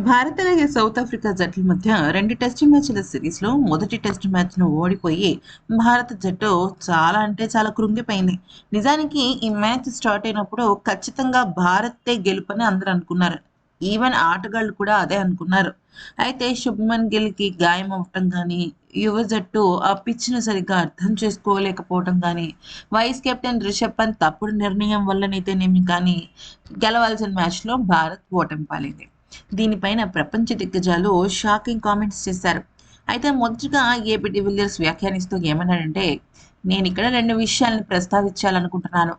భారత్ అలాగే south Africa జట్ల మధ్య రెండు టెస్ట్ మ్యాచ్ల సిరీస్లో మొదటి టెస్ట్ మ్యాచ్ను ఓడిపోయి భారత జట్టు చాలా అంటే చాలా కృంగిపోయింది. నిజానికి ఈ మ్యాచ్ స్టార్ట్ అయినప్పుడు ఖచ్చితంగా భారతే గెలుపని అందరూ అనుకున్నారు. ఈవెన్ ఆటగాళ్ళు కూడా అదే అనుకున్నారు. అయితే శుభ్మన్ గిల్కి గాయం అవ్వటం కానీ యువ జట్టు ఆ పిచ్ను సరిగ్గా అర్థం చేసుకోలేకపోవటం కానీ వైస్ కెప్టెన్ రిషబ్ పంత్ తప్పుడు నిర్ణయం వల్లనైతేనేమి కానీ గెలవాల్సిన మ్యాచ్లో భారత్ ఓటమి పాలింది దీనిపైన ప్రపంచ దిగ్గజాలు షాకింగ్ కామెంట్స్ చేశారు. అయితే మొదటిగా ఏపీ విలియర్స్ వ్యాఖ్యానిస్తూ ఏమన్నాడంటే నేను ఇక్కడ రెండు విషయాలను ప్రస్తావించాలనుకుంటున్నాను.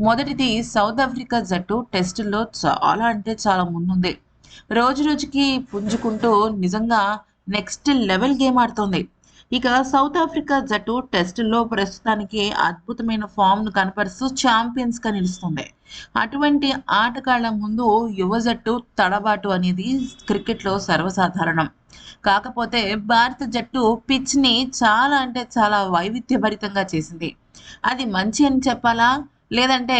మొదటిది సౌత్ ఆఫ్రికా జట్టు టెస్టుల్లో చాలా అంటే చాలా ముందుంది. రోజు రోజుకి పుంజుకుంటూ నిజంగా నెక్స్ట్ లెవెల్ గేమ్ ఆడుతోంది. ఇక సౌత్ ఆఫ్రికా జట్టు టెస్టుల్లో ప్రస్తుతానికి అద్భుతమైన ఫామ్ను కనపరుస్తూ ఛాంపియన్స్గా నిలుస్తుంది. అటువంటి ఆటగాళ్ళ ముందు యువ జట్టు తడబాటు అనేది క్రికెట్లో సర్వసాధారణం. కాకపోతే భారత జట్టు పిచ్ని చాలా అంటే చాలా వైవిధ్యభరితంగా చేసింది. అది మంచి అని చెప్పాలా? లేదంటే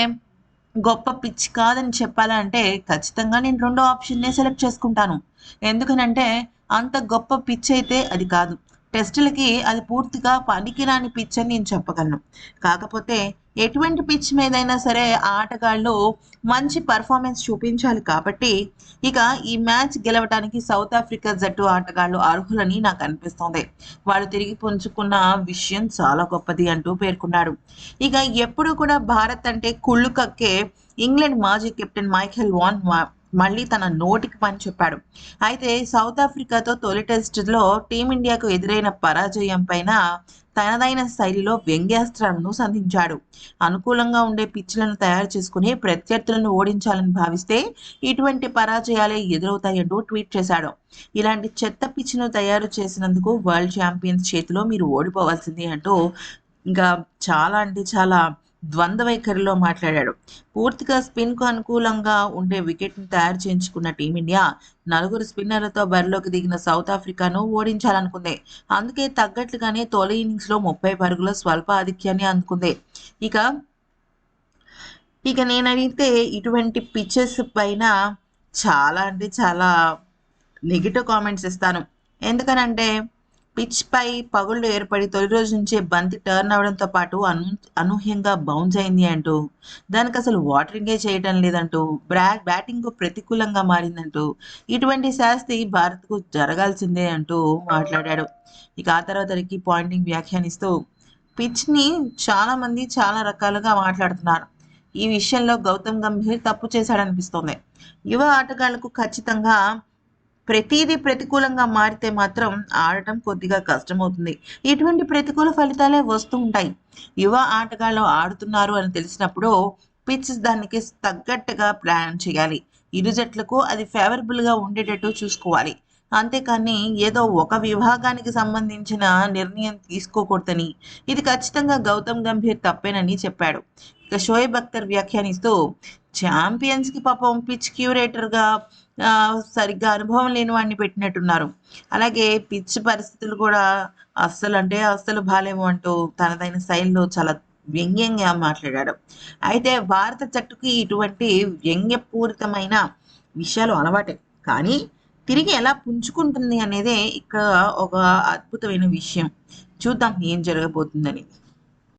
గొప్ప పిచ్ కాదని చెప్పాలా అంటే ఖచ్చితంగా నేను రెండో ఆప్షన్నే సెలెక్ట్ చేసుకుంటాను. ఎందుకనంటే అంత గొప్ప పిచ్ అయితే అది కాదు. టెస్టులకి అది పూర్తిగా పనికిరాని పిచ్ అని నేను చెప్పగలను. కాకపోతే ఎటువంటి పిచ్ మీదైనా సరే ఆటగాళ్ళు మంచి పర్ఫార్మెన్స్ చూపించాలి కాబట్టి ఇక ఈ మ్యాచ్ గెలవడానికి సౌత్ ఆఫ్రికా జట్టు ఆటగాళ్ళు అర్హులని నాకు అనిపిస్తోంది. వాళ్ళు తిరిగి పుంజుకున్న విషయం చాలా గొప్పది అంటూ పేర్కొన్నాడు ఇక ఎప్పుడు కూడా భారత్ అంటే కుళ్ళు కక్కే ఇంగ్లాండ్ మాజీ కెప్టెన్ మైఖెల్ వాన్ మళ్ళీ తన నోటికి పని చెప్పాడు. అయితే సౌత్ ఆఫ్రికాతో తొలి టెస్టులో టీమిండియాకు ఎదురైన పరాజయం పైన తనదైన శైలిలో వ్యంగ్యాస్త్రాలను సంధించాడు. అనుకూలంగా ఉండే పిచ్లను తయారు చేసుకుని ప్రత్యర్థులను ఓడించాలని భావిస్తే ఇటువంటి పరాజయాలే ఎదురవుతాయంటూ ట్వీట్ చేశాడు. ఇలాంటి చెత్త పిచ్ను తయారు చేసినందుకు వరల్డ్ ఛాంపియన్స్ చేతిలో మీరు ఓడిపోవాల్సింది అంటూ ఇంకా చాలా అంటే చాలా ద్వంద్వ వైఖరిలో మాట్లాడాడు. పూర్తిగా స్పిన్కు అనుకూలంగా ఉండే వికెట్ను తయారు చేయించుకున్న టీమిండియా నలుగురు స్పిన్నర్లతో బరిలోకి దిగిన సౌత్ ఆఫ్రికాను ఓడించాలనుకుంది. అందుకే తగ్గట్లుగానే తొలి ఇన్నింగ్స్లో ముప్పై పరుగుల స్వల్ప ఆధిక్యాన్ని అందుకుంది. ఇక ఇక నేను అడిగితే ఇటువంటి పిచ్చెస్ పైన చాలా అంటే చాలా నెగిటివ్ కామెంట్స్ ఇస్తాను. ఎందుకనంటే పిచ్ పై పగుళ్ళు ఏర్పడి తొలి రోజు నుంచే బంతి టర్న్ అవడంతో పాటు అను అనూహ్యంగా బౌన్స్ అయింది అంటూ. దానికి అసలు వాటరింగే చేయటం లేదంటూ. బ్రా బ్యాటింగ్ ప్రతికూలంగా మారిందంటూ. ఇటువంటి శాస్తి భారత్కు జరగాల్సిందే అంటూ మాట్లాడాడు. ఇక ఆ తర్వాత రికీ పాయింటింగ్ వ్యాఖ్యానిస్తూ పిచ్ని చాలామంది చాలా రకాలుగా మాట్లాడుతున్నారు. ఈ విషయంలో గౌతమ్ గంభీర్ తప్పు చేశాడనిపిస్తోంది. యువ ఆటగాళ్ళకు ఖచ్చితంగా ప్రతిదీ ప్రతికూలంగా మారితే మాత్రం ఆడటం కొద్దిగా కష్టమవుతుంది. ఇటువంటి ప్రతికూల ఫలితాలే వస్తూ ఉంటాయి. యువ ఆటగాళ్ళు ఆడుతున్నారు అని తెలిసినప్పుడు పిచ్ దానికి తగ్గట్టుగా ప్లాన్ చేయాలి. ఇరు జట్లకు అది ఫేవరబుల్గా ఉండేటట్టు చూసుకోవాలి. అంతేకాని ఏదో ఒక విభాగానికి సంబంధించిన నిర్ణయం తీసుకోకూడదని ఇది ఖచ్చితంగా గౌతమ్ గంభీర్ తప్పేనని చెప్పాడు. ఇక షోయబ్ అఖ్తర్ వ్యాఖ్యానిస్తూ ఛాంపియన్స్కి పాపం పిచ్ క్యూరేటర్గా సరిగ్గా అనుభవం లేని వాడిని పెట్టినట్టున్నారు. అలాగే పిచ్చి పరిస్థితులు కూడా అస్సలు అంటే అస్సలు బాలేము అంటూ తనదైన శైలిలో చాలా వ్యంగ్యంగా మాట్లాడాడు. అయితే భారత జట్టుకి ఇటువంటి వ్యంగ్యపూరితమైన విషయాలు అలవాటే. కానీ తిరిగి ఎలా పుంజుకుంటుంది అనేదే ఇక్కడ ఒక అద్భుతమైన విషయం. చూద్దాం ఏం జరగబోతుందనేది.